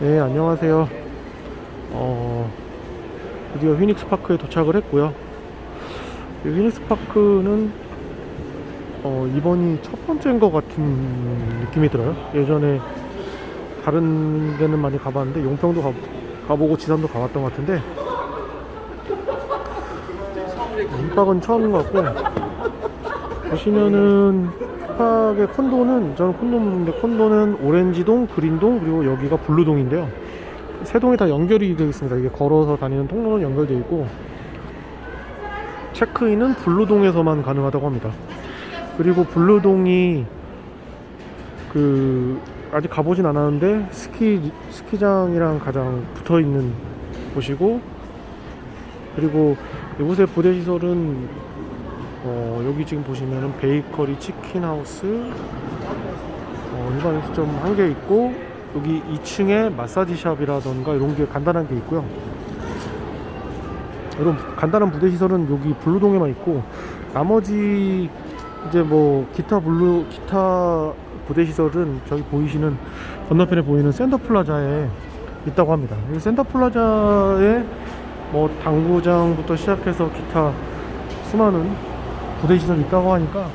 네, 안녕하세요. 어, 드디어 휘닉스 파크에 도착을 했고요. 이 휘닉스 파크는 어, 이번이 첫 번째인 것 같은 느낌이 들어요. 예전에 다른 데는 많이 가봤는데 용평도 가, 가보고 지산도 가봤던 것 같은데 이박은 처음인 것 같고 보시면은 휘팍의 콘도는 저는 콘도인데 콘도는 오렌지동, 그린동 그리고 여기가 블루동인데요. 세 동이 다 연결이 되어 있습니다. 이게 걸어서 다니는 통로는 연결되어 있고 체크인은 블루동에서만 가능하다고 합니다. 그리고 블루동이 그 아직 가보진 않았는데 스키 스키장이랑 가장 붙어 있는 곳이고 그리고 이곳의 부대 시설은 어, 여기 지금 보시면은 베이커리 치킨 하우스 어, 일반 음식점 한 개 있고 여기 2층에 마사지 샵이라던가 이런 게 간단한 게 있고요. 이런 간단한 부대 시설은 여기 블루동에만 있고 나머지 이제 뭐 기타 블루 기타 부대 시설은 저기 보이시는 건너편에 보이는 센터 플라자에 있다고 합니다. 이 센터 플라자에 뭐 당구장부터 시작해서 기타 수많은 부대 시설이 있다고 하니까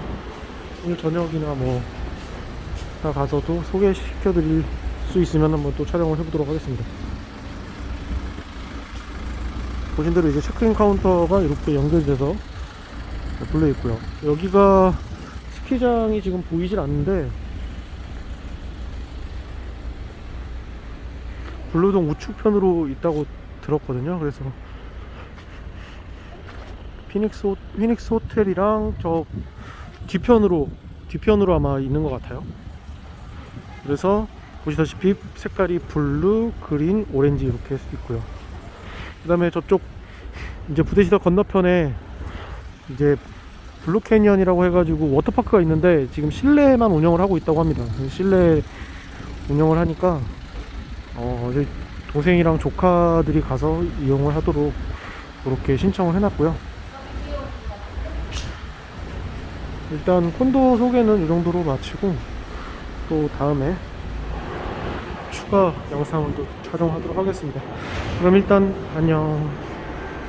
오늘 저녁이나 뭐다 가서도 소개시켜 드릴 수 있으면 한번 또 촬영을 해보도록 하겠습니다. 보신 대로 이제 체크인 카운터가 이렇게 연결돼서 불려 있고요. 여기가 스키장이 지금 보이질 않는데 블루동 우측편으로 있다고 들었거든요. 그래서 피닉스, 호, 피닉스 호텔이랑 저 뒤편으로 뒤편으로 아마 있는 것 같아요. 그래서 보시다시피 색깔이 블루, 그린, 오렌지 이렇게 있고요. 그 다음에 저쪽 이제 부대시설 건너편에 이제 블루 캐니언이라고 해가지고 워터파크가 있는데 지금 실내만 운영을 하고 있다고 합니다. 실내 운영을 하니까 어, 동생이랑 조카들이 가서 이용을 하도록 그렇게 신청을 해놨고요. 일단 콘도 소개는 이 정도로 마치고 또 다음에 추가 영상을 또 촬영하도록 하겠습니다. 그럼 일단 안녕.